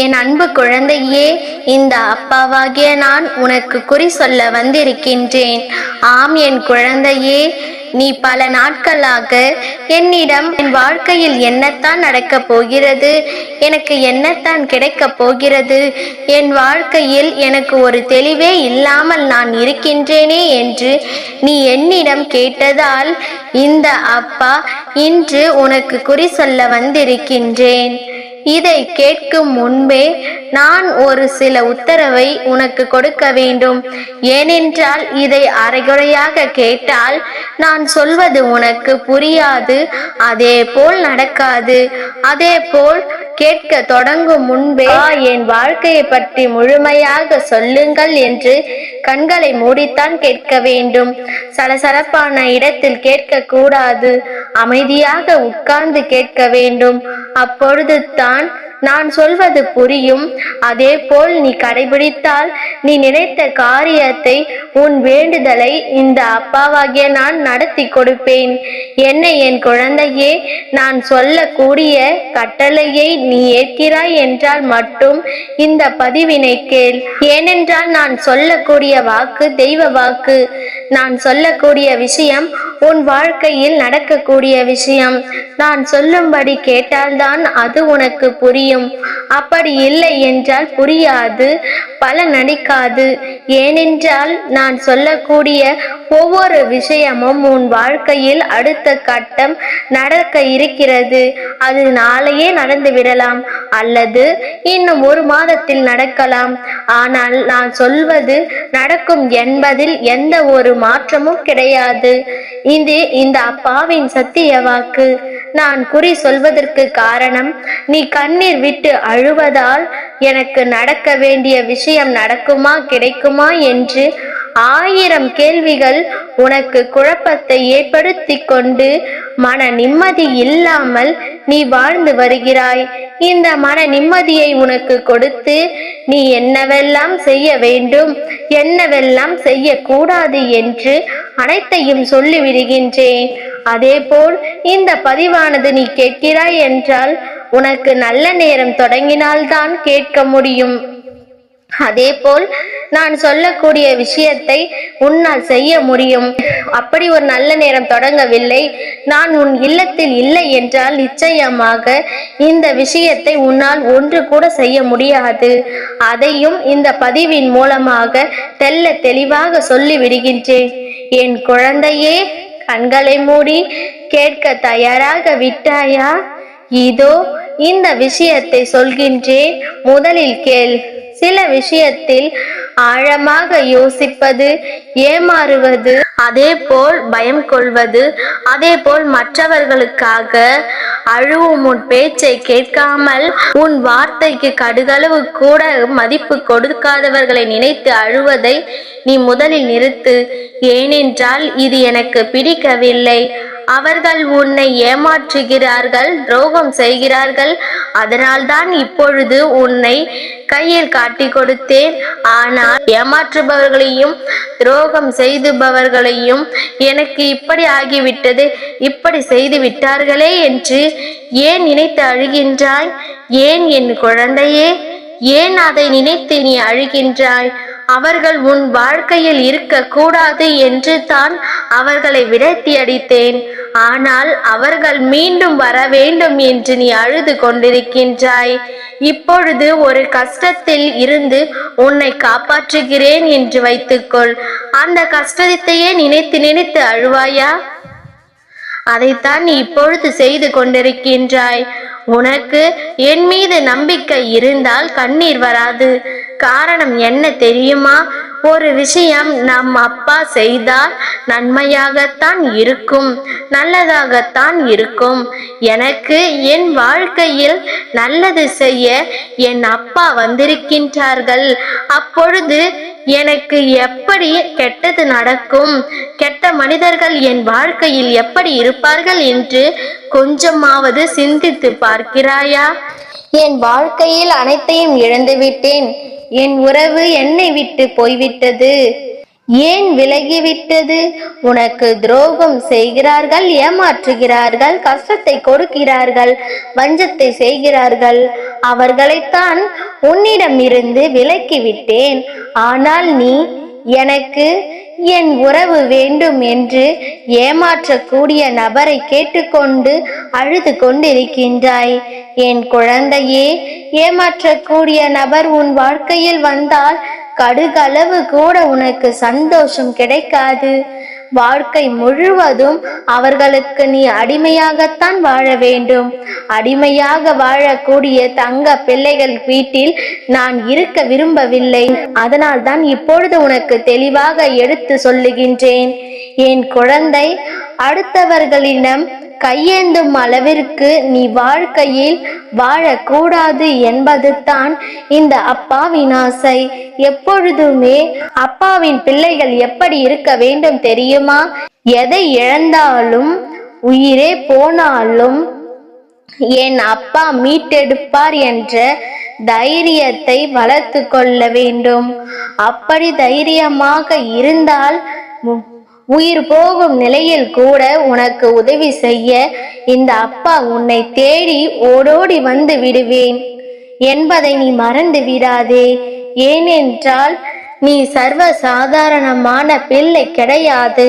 என் அன்பு குழந்தையே இந்த அப்பாவாகிய நான் உனக்கு குறி சொல்ல வந்திருக்கின்றேன். ஆம் என் குழந்தையே நீ பல நாட்களாக என்னிடம் என் வாழ்க்கையில் என்னத்தான் நடக்கப் போகிறது எனக்கு என்னத்தான் கிடைக்கப் போகிறது என் வாழ்க்கையில் எனக்கு ஒரு தெளிவே இல்லாமல் நான் இருக்கின்றேனே என்று நீ என்னிடம் கேட்டதால் இந்த அப்பா இன்று உனக்கு குறி சொல்ல வந்திருக்கின்றேன். இதை கேட்கும் முன்பே நான் ஒரு சில உத்தரவை உனக்கு கொடுக்க வேண்டும். ஏனென்றால் இதை அரைகுறையாக கேட்டால் நான் சொல்வது உனக்கு புரியாது. அதே போல் நடக்காது. அதே போல் கேட்க தொடங்கும் முன்பே "ஆ, என் வாழ்க்கையை பற்றி முழுமையாக சொல்லுங்கள் என்று கண்களை மூடித்தான் கேட்க வேண்டும். சலசலப்பான இடத்தில் கேட்க கூடாது அமைதியாக உட்கார்ந்து கேட்க வேண்டும். அப்பொழுது தான் நான் சொல்வது புரியும். அதே போல் நீ கடைபிடித்தால் நீ நினைத்த காரியத்தை உன் வேண்டுதலை இந்த அப்பாவாகிய நான் நடத்தி கொடுப்பேன். என்னை என் குழந்தையே நான் சொல்லக்கூடிய கட்டளையை நீ ஏற்கிறாய் என்றால் மட்டும் இந்த பதிவினை கேள். ஏனென்றால் நான் சொல்லக்கூடிய வாக்கு தெய்வ வாக்கு. நான் சொல்லக்கூடிய விஷயம் உன் வாழ்க்கையில் நடக்கக்கூடிய விஷயம். நான் சொல்லும்படி கேட்டால்தான் அது உனக்கு புரியும். அப்படி இல்லை என்றால் புரியாது பல நடிக்காது. ஏனென்றால் நான் சொல்லக்கூடிய ஒவ்வொரு விஷயமும் உன் வாழ்க்கையில் அடுத்த கட்டம் நடக்க இருக்கிறது. அது நாளையே நடந்து விடலாம் அல்லது இன்னும் ஒரு மாதத்தில் நடக்கலாம். ஆனால் நான் சொல்வது நடக்கும் என்பதில் எந்த ஒரு மாற்றமும் கிடையாது. இது இந்த அப்பாவின் சத்திய வாக்கு நான் குறி சொல்வதற்கு காரணம் நீ கண்ணீர் விட்டு அழுவதால் எனக்கு நடக்க வேண்டிய விஷயம் நடக்குமா கிடைக்குமா என்று ஆயிரம் கேள்விகள் உனக்கு குழப்பத்தை ஏற்படுத்தி கொண்டு மன நிம்மதி இல்லாமல் நீ வாழ்ந்து வருகிறாய். இந்த மன நிம்மதியை உனக்கு கொடுத்து நீ என்னவெல்லாம் செய்ய வேண்டும் என்னவெல்லாம் செய்யக்கூடாது என்று அனைத்தையும் சொல்லிவிடுகின்றேன். அதேபோல் இந்த பதிவானது நீ கேட்கிறாய் என்றால் உனக்கு நல்ல நேரம் தொடங்கினால்தான் கேட்க முடியும். அதேபோல் நான் சொல்லக்கூடிய விஷயத்தை உன்னால் செய்ய முடியும். அப்படி ஒரு நல்ல நேரம் தொடங்கவில்லை. நான் உன் இல்லத்தில் இல்லை என்றால் நிச்சயமாக இந்த விஷயத்தை உன்னால் ஒன்று கூட செய்ய முடியாது. அதையும் இந்த பதிவின் மூலமாக தெல்ல தெளிவாக சொல்லிவிடுகின்றேன். என் குழந்தையே கண்களை மூடி கேட்க தயாராக விட்டாயா? இதோ இந்த விஷயத்தை சொல்கின்றேன். முதலில் கேள். சில விஷயத்தில் ஆழமாக யோசிப்பது ஏமாறுவது அதே போல் பயம் கொள்வது அதே போல் மற்றவர்களுக்காக அழுவும் உன் பேச்சை கேட்காமல் உன் வார்த்தைக்கு கடுகளவு கூட மதிப்பு கொடுக்காதவர்களை நினைத்து அழுவதை நீ முதலில் நிறுத்து. ஏனென்றால் இது எனக்கு பிடிக்கவில்லை. அவர்கள் உன்னை ஏமாற்றுகிறார்கள் துரோகம் செய்கிறார்கள். அதனால்தான் இப்பொழுது உன்னை கையில் காட்டி கொடுத்தேன். ஆனால் ஏமாற்றுபவர்களையும் துரோகம் செய்துபவர்களையும் எனக்கு இப்படி ஆகிவிட்டது. இப்படி செய்து விட்டார்களே என்று ஏன் நினைத்து அழுகின்றாய்? ஏன் என் குழந்தையே? ஏன் அதை நினைத்து நீ அழுகின்றாய்? அவர்கள் உன் வாழ்க்கையில் இருக்கக்கூடாது என்று தான் அவர்களை விரட்டி அடித்தேன் ஆனால் அவர்கள் மீண்டும் வர வேண்டும் என்று நீ அழுது கொண்டிருக்கின்றாய். இப்பொழுது ஒரு கஷ்டத்தில் இருந்து உன்னை காப்பாற்றுகிறேன் என்று வைத்துக்கொள். அந்த கஷ்டத்தையே நினைத்து நினைத்து அழுவாயா? அதைத்தான் நீ இப்பொழுது செய்து கொண்டிருக்கின்றாய். உனக்கு என் மீது நம்பிக்கை இருந்தால் கண்ணீர் வராது. காரணம் என்ன தெரியுமா? ஒரு விஷயம் நம் அப்பா செய்தால் நன்மையாகத்தான் இருக்கும் நல்லதாகத்தான் இருக்கும். எனக்கு என் வாழ்க்கையில் நல்லது செய்ய என் அப்பா வந்திருக்கின்றார்கள். அப்பொழுது எனக்கு எப்படி கெட்டது நடக்கும்? கெட்ட மனிதர்கள் என் வாழ்க்கையில் எப்படி இருப்பார்கள் என்று கொஞ்சமாவது சிந்தித்து பார்க்கிறாயா? என் வாழ்க்கையில் அனைத்தையும் இழந்து விட்டேன் என் உறவு என்னை விட்டு போய்விட்டது. ஏன் விலகிவிட்டது உனக்கு துரோகம் செய்கிறார்கள் ஏமாற்றுகிறார்கள் கஷ்டத்தை கொடுக்கிறார்கள் வஞ்சத்தை செய்கிறார்கள். அவர்களைத்தான் உன்னிடமிருந்து விலக்கிவிட்டேன் ஆனால் நீ எனக்கு என் உறவு வேண்டும் என்று ஏமாற்றக்கூடிய நபரை கேட்டுக்கொண்டு அழுது கொண்டிருக்கின்றாய். என் குழந்தையே ஏமாற்றக்கூடிய நபர் உன் வாழ்க்கையில் வந்தால் கடுகளவு கூட உனக்கு சந்தோஷம் கிடைக்காது. வாழ்க்கை முழுவதும் அவர்களுக்கு நீ அடிமையாகத்தான் வாழ வேண்டும். அடிமையாக வாழக்கூடிய தங்க பிள்ளைகள் வீட்டில் நான் இருக்க விரும்பவில்லை. அதனால் தான் இப்பொழுது உனக்கு தெளிவாக எடுத்து சொல்லுகின்றேன். என் குழந்தை அடுத்தவர்களிடம் கையேந்தும் அளவிற்கு நீ வாழ்க்கையில் வாழக்கூடாது என்பது தான் இந்த அப்பாவின் ஆசை. எப்பொழுதுமே அப்பாவின் பிள்ளைகள் எப்படி இருக்க வேண்டும் தெரியுமா? எதை இழந்தாலும் உயிரே போனாலும் என் அப்பா மீட்டெடுப்பார் என்ற தைரியத்தை வளர்த்து கொள்ள வேண்டும். அப்படி தைரியமாக இருந்தால் உயிர் போகும் நிலையில் கூட உனக்கு உதவி செய்ய இந்த அப்பா உன்னை தேடி ஓடோடி வந்து விடுவேன் என்பதை நீ மறந்து விடாதே. ஏனென்றால் நீ சர்வ சாதாரணமான பிள்ளை கிடையாது.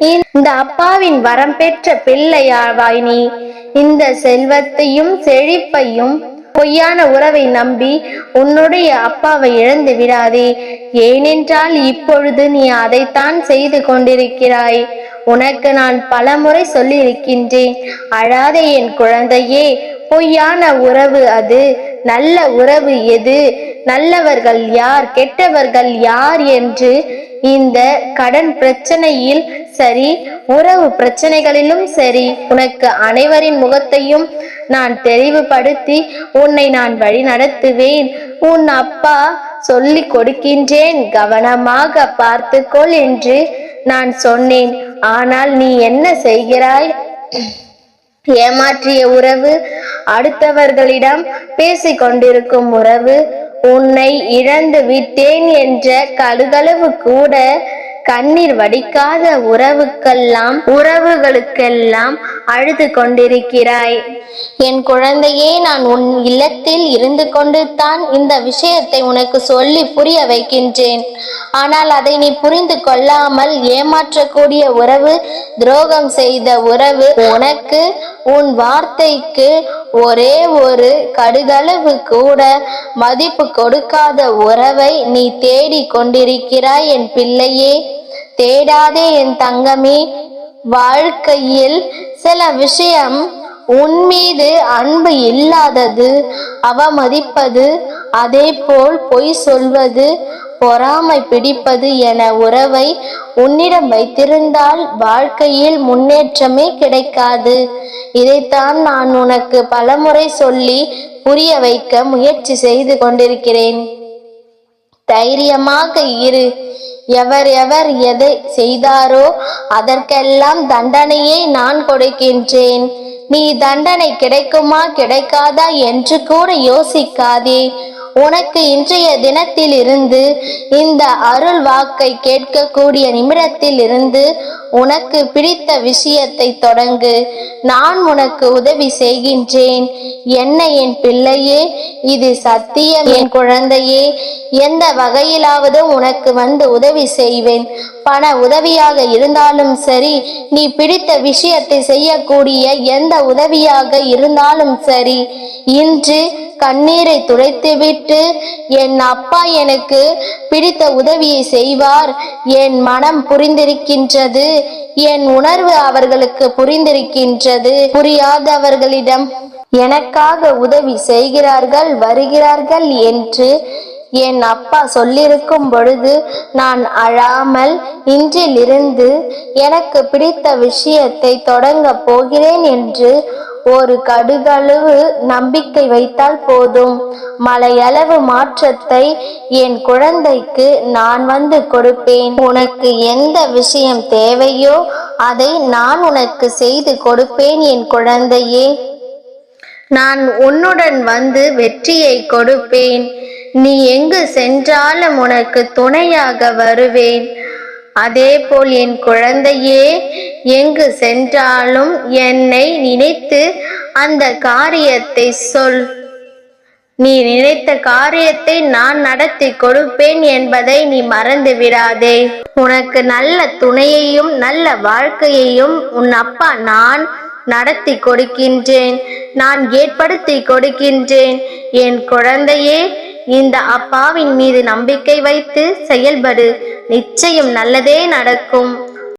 இந்த அப்பாவின் வரம் பெற்ற பிள்ளையாவாய் நீ. இந்த செல்வத்தையும் செழிப்பையும் பொய்யான உறவை நம்பி உன்னுடைய அப்பாவை இழந்து விடாதே. ஏனென்றால் இப்பொழுது நீ அதைத்தான் செய்து கொண்டிருக்கிறாய். உனக்கு நான் பலமுறை சொல்லியிருக்கின்றேன் அழாதே என் குழந்தையே பொய்யான உறவு அது. நல்ல உறவு எது? நல்லவர்கள் யார்? கெட்டவர்கள் யார் என்று இந்த கடன் பிரச்சனையில் சரி உறவு பிரச்சனைகளிலும் சரி உனக்கு அனைவரின் முகத்தையும் நான் தெளிவுபடுத்தி உன்னை நான் வழி நடத்துவேன் உன் அப்பா சொல்லி கொடுக்கின்றேன். கவனமாக பார்த்துக்கொள் என்று நான் சொன்னேன். ஆனால் நீ என்ன செய்கிறாய்? ஏமாற்றிய உறவு அடுத்தவர்களிடம் பேசிக் கொண்டிருக்கும் உறவு உன்னை இழந்து விட்டேன் என்ற கடுகளவு கூட கண்ணீர் வடிக்காத உறவுக்கெல்லாம் உறவுகளுக்கெல்லாம் அழுது கொண்டிருக்கிறாய். என் குழந்தையே நான் உன் இல்லத்தில் இருந்து கொண்டு தான் இந்த விஷயத்தை உனக்கு சொல்லி புரிய வைக்கின்றேன். ஆனால் அதை நீ புரிந்து கொள்ளாமல் ஏமாற்றக்கூடிய உறவு துரோகம் செய்த உறவு உனக்கு உன் வார்த்தைக்கு ஒரே ஒரு கடுகளவு கூட மதிப்பு கொடுக்காத உறவை நீ தேடி கொண்டிருக்கிறாய் என் பிள்ளையே. தேடாதே என் தங்கமே. வாழ்க்கையில் சில விஷயம் உன்மீது அன்பு இல்லாதது அவமதிப்பது அதே போல் பொய் சொல்வது பொறாமை பிடிப்பது என உறவை உன்னிடம் வைத்திருந்தால் வாழ்க்கையில் முன்னேற்றமே கிடைக்காது. இதைத்தான் நான் உனக்கு பலமுறை சொல்லி புரிய வைக்க முயற்சி செய்து கொண்டிருக்கிறேன். தைரியமாக இரு. எவர் எவர் எதை செய்தாரோ அதற்கெல்லாம் தண்டனையை நான் கொடுக்கின்றேன். நீ தண்டனை கிடைக்குமா கிடைக்காதா என்று கூட யோசிக்காதே. உனக்கு இன்றைய தினத்தில் இருந்து இந்த அருள் வாக்கை கேட்கக்கூடிய நிமிடத்தில் இருந்து உனக்கு பிடித்த விஷயத்தை தொடங்கு. நான் உனக்கு உதவி செய்கின்றேன். என்ன என் பிள்ளையே இது சத்தியம். என் குழந்தையே எந்த வகையிலாவது உனக்கு வந்து உதவி செய்வேன். பண உதவியாக இருந்தாலும் சரி நீ பிடித்த விஷயத்தை செய்யக்கூடிய எந்த உதவியாக இருந்தாலும் சரி இன்று கண்ணீரை துடைத்துவிட்டு என் அப்பா எனக்கு பிடித்த உதவியை செய்வார். என் மனம் புரிந்திருக்கின்றது. என் உணர்வு அவர்களுக்கு புரிந்திருக்கின்றது. புரியாதவர்களிடம் எனக்காக உதவி செய்கிறார்கள் வருகிறார்கள் என்று என் அப்பா சொல்லிருக்கும் பொழுது நான் அழாமல் இன்றிலிருந்து எனக்கு பிடித்த விஷயத்தை தொடங்க போகிறேன் என்று ஒரு கடுகளவு நம்பிக்கை வைத்தால் போதும். மலையளவு மாற்றத்தை என் குழந்தைக்கு நான் வந்து கொடுப்பேன். உனக்கு எந்த விஷயம் தேவையோ அதை நான் உனக்கு செய்து கொடுப்பேன் என் குழந்தையே. நான் உன்னுடன் வந்து வெற்றியை கொடுப்பேன். நீ எங்கு சென்றாலும் உனக்கு துணையாக வருவேன். அதேபோல் என் குழந்தையே எங்கு சென்றாலும் என்னை நினைத்து அந்த காரியத்தை சொல். நீ நினைத்த காரியத்தை நான் நடத்தி கொடுப்பேன் என்பதை நீ மறந்து விடாதே. உனக்கு நல்ல துணையையும் நல்ல வாழ்க்கையையும் உன் அப்பா நான் நடத்தி கொடுக்கின்றேன். நான் ஏற்படுத்தி கொடுக்கின்றேன். என் குழந்தையே இந்த அப்பாவின் மீது நம்பிக்கை வைத்து செயல்படு. நிச்சயம் நல்லதே நடக்கும்.